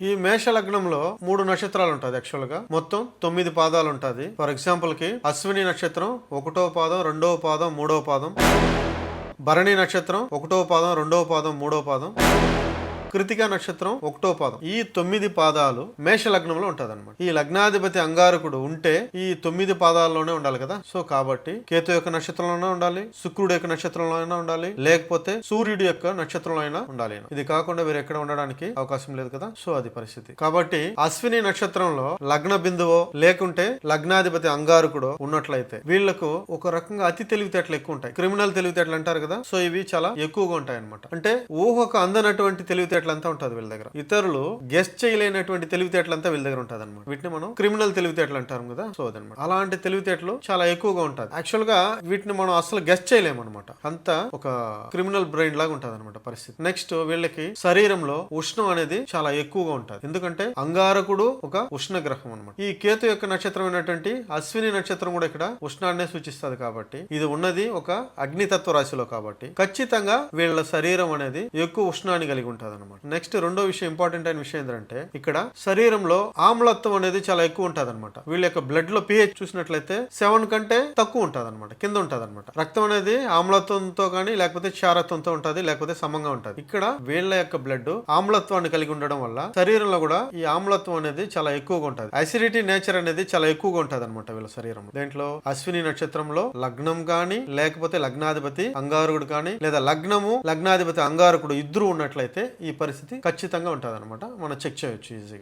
ఈ మేష లగ్నంలో మూడు నక్షత్రాలు ఉంటుంది యాక్చువల్గా. మొత్తం తొమ్మిది పాదాలు ఉంటుంది ఫర్ ఎగ్జాంపుల్కి అశ్విని నక్షత్రం ఒకటో పాదం రెండవ పాదం మూడవ పాదం. భరణి నక్షత్రం ఒకటో పాదం రెండవ పాదం మూడవ పాదం. కృతికా నక్షత్రం ఒకటో పాదం. ఈ తొమ్మిది పాదాలు మేష లగ్నంలో ఉంటది అనమాట ఈ లగ్నాధిపతి అంగారకుడు ఉంటే ఈ తొమ్మిది పాదాల్లోనే ఉండాలి కదా? సో కాబట్టి కేతు యొక్క నక్షత్రంలోనే ఉండాలి శుక్రుడు యొక్క నక్షత్రంలో అయినా ఉండాలి లేకపోతే సూర్యుడి యొక్క నక్షత్రంలో అయినా ఉండాలి ఇది కాకుండా వేరే ఎక్కడ ఉండడానికి అవకాశం లేదు కదా? సో అది పరిస్థితి. కాబట్టి అశ్విని నక్షత్రంలో లగ్న బిందువో లేకుంటే లగ్నాధిపతి అంగారకుడో ఉన్నట్లయితే వీళ్ళకు ఒక రకంగా అతి తెలివితేటలు ఎక్కువ ఉంటాయి. క్రిమినల్ తెలివితేటలు అంటారు కదా? సో ఇవి చాలా ఎక్కువగా ఉంటాయి అనమాట అంటే ఊహకు అందనటువంటి తెలివితేటలంతా ఉంటుంది వీళ్ళ దగ్గర. ఇతరులు గెస్ట్ చేయలేనటువంటి తెలివితేటలంతా వీళ్ళ దగ్గర ఉంటుంది అనమాట వీటిని మనం క్రిమినల్ తెలివితేటలు అంటారు కదా సో అదనమాట అలాంటి తెలివితేటలు చాలా ఎక్కువగా ఉంటుంది. యాక్చువల్గా వీటిని మనం అసలు గెస్ట్ చేయలేము అనమాట అంత ఒక క్రిమినల్ బ్రెయిన్ లాగా ఉంటుంది అనమాట పరిస్థితి. నెక్స్ట్ వీళ్ళకి శరీరంలో ఉష్ణం అనేది చాలా ఎక్కువగా ఉంటుంది. ఎందుకంటే అంగారకుడు ఒక ఉష్ణ గ్రహం అనమాట ఈ కేతు యొక్క నక్షత్రం అయినటువంటి అశ్విని నక్షత్రం కూడా ఇక్కడ ఉష్ణాన్నే సూచిస్తుంది కాబట్టి ఇది ఉన్నది ఒక అగ్నితత్వ రాశిలో కాబట్టి ఖచ్చితంగా వీళ్ళ శరీరం అనేది ఎక్కువ ఉష్ణాన్ని కలిగి ఉంటుంది అనమాట నెక్స్ట్ రెండో విషయం ఇంపార్టెంట్ అయిన విషయం ఏంటంటే ఇక్కడ శరీరంలో ఆమ్లత్వం అనేది చాలా ఎక్కువ ఉంటుంది అనమాట వీళ్ళ యొక్క బ్లడ్లో పిహెచ్ చూసినట్లయితే సెవెన్ కంటే తక్కువ ఉంటుంది అనమాట కింద ఉంటుంది అనమాట రక్తం అనేది ఆమ్లత్వంతో కానీ లేకపోతే క్షారత్వంతో ఉంటుంది లేకపోతే సమంగా ఉంటుంది. ఇక్కడ వీళ్ళ యొక్క బ్లడ్ ఆమ్లత్వాన్ని కలిగి ఉండడం వల్ల శరీరంలో కూడా ఈ ఆమ్లత్వం అనేది చాలా ఎక్కువగా ఉంటుంది. అసిడిటీ నేచర్ అనేది చాలా ఎక్కువగా ఉంటుంది అనమాట వీళ్ళ శరీరంలో. దేంట్లో అశ్విని నక్షత్రంలో లగ్నం కానీ లేకపోతే లగ్నాధిపతి అంగారకుడు కానీ లేదా లగ్నము లగ్నాధిపతి అంగారకుడు ఇద్దరు ఉన్నట్లయితే ఈ పరిస్థితి ఖచ్చితంగా ఉంటుంది అనమాట మనం చెక్ చేయొచ్చు ఈజీగా